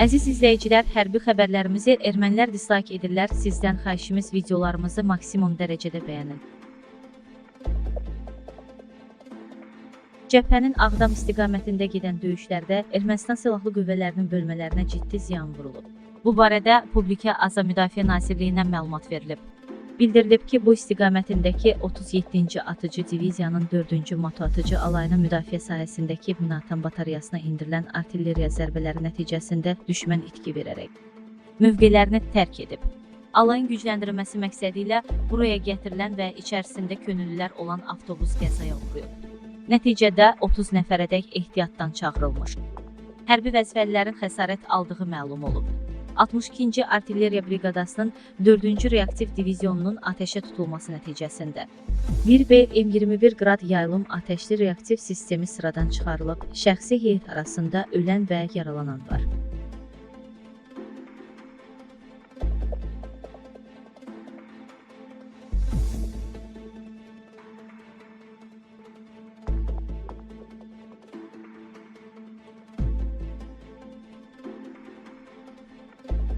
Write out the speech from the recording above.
Əziz izləyicilər, hərbi xəbərlərimizi ermənilər dislike edirlər. Sizdən xahişimiz videolarımızı maksimum dərəcədə bəyənin. Cəbhənin Ağdam istiqamətində gedən döyüşlərdə Ermənistan silahlı qüvvələrinin bölmələrinə ciddi ziyan vurulub. Bu barədə Publika Aza Müdafiə Nazirliyindən məlumat verilib. Bildirilib ki, bu istiqamətindəki 37-ci atıcı diviziyanın 4-cü motoatıcı alayının müdafiə sahəsindəki Minatan batareyasına endirilən artilleriya zərbələri nəticəsində düşmən itki verərək mövqelərini tərk edib. Alayın gücləndirilməsi məqsədi ilə buraya gətirilən və içərisində könüllülər olan avtobus qəzaya uğrayıb. Nəticədə 30 nəfərədək ehtiyatdan çağırılmış. Hərbi vəzifəlilərin xəsarət aldığı məlum olub. 62-ci Artilleriya briqadasının 4-cü reaktiv divizyonunun atəşə tutulması nəticəsində 1B M21 qrad yayılım atəşli reaktiv sistemi sıradan çıxarılıb. Şəxsi heyət arasında ölən və yaralanan var.